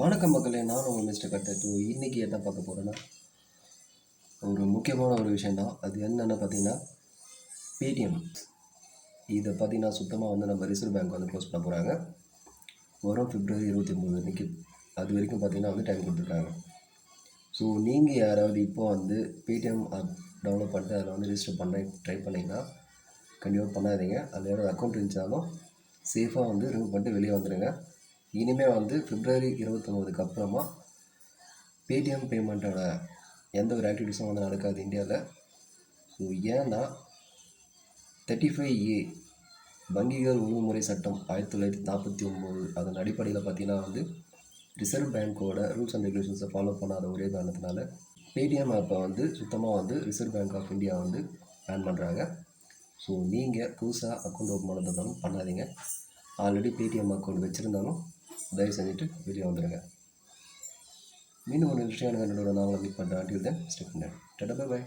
வணக்கம் மக்களே நான் உங்கள் மிஸ்டர் கட்டட்டு இன்றைக்கி என்ன பார்க்க போகிறேன்னா ஒரு முக்கியமான ஒரு விஷயந்தான் அது என்னென்னு பார்த்தீங்கன்னா பேடிஎம் இதை பார்த்தீங்கன்னா சுத்தமாக வந்து நம்ம ரிசர்வ் பேங்க் வந்து க்ளோஸ் பண்ண போகிறாங்க வரும் பிப்ரவரி இருபத்தி மூணு அன்றைக்கி அது வரைக்கும் பார்த்தீங்கன்னா வந்து டைம் கொடுத்துருக்காங்க. ஸோ நீங்கள் யாராவது இப்போ வந்து பேடிஎம் ஆப் டவுன்லோட் பண்ணிட்டு அதில் வந்து ரிஜிஸ்டர் பண்ண ட்ரை பண்ணிங்கன்னா கண்டிப்பாக பண்ணாதீங்க. அதில் யாராவது அக்கௌண்ட் இருந்துச்சாலும் சேஃபாக வந்து ரிமூவ் பண்ணிட்டு வெளியே வந்துடுங்க இனிமேல் வந்து பிப்ரவரி இருபத்தொம்போதுக்கு அப்புறமா பேடிஎம் பேமெண்ட்டோட எந்த ஒரு ஆக்டிவிட்டிஸும் வந்து நடக்காது இந்தியாவில் ஸோ ஏன்னா தேர்ட்டி ஃபைவ் ஏ வங்கிகள் ஒழுங்குமுறை சட்டம் ஆயிரத்தி தொள்ளாயிரத்தி நாற்பத்தி ஒம்பது அதன் அடிப்படையில் பார்த்தீங்கன்னா வந்து ரிசர்வ் பேங்க்கோட ரூல்ஸ் அண்ட் ரெகுலேஷன்ஸை ஃபாலோ பண்ணாத ஒரே காரணத்தினால பேடிஎம் ஆப்பை வந்து சுத்தமாக வந்து ரிசர்வ் பேங்க் ஆஃப் இந்தியா வந்து பேன் பண்ணுறாங்க ஸோ நீங்கள் புதுசாக அக்கௌண்ட் ஓப்பன் பண்ணதாலும் பண்ணாதீங்க. ஆல்ரெடி பேடிஎம் அக்கௌண்ட் வச்சுருந்தாலும் தயவு செஞ்சுட்டு வெளியே வந்துடுங்க மீண்டும் ஒரு விஷயம் என்னோட நான் உங்களை மீட் பண்ணுறேன் until then step bye bye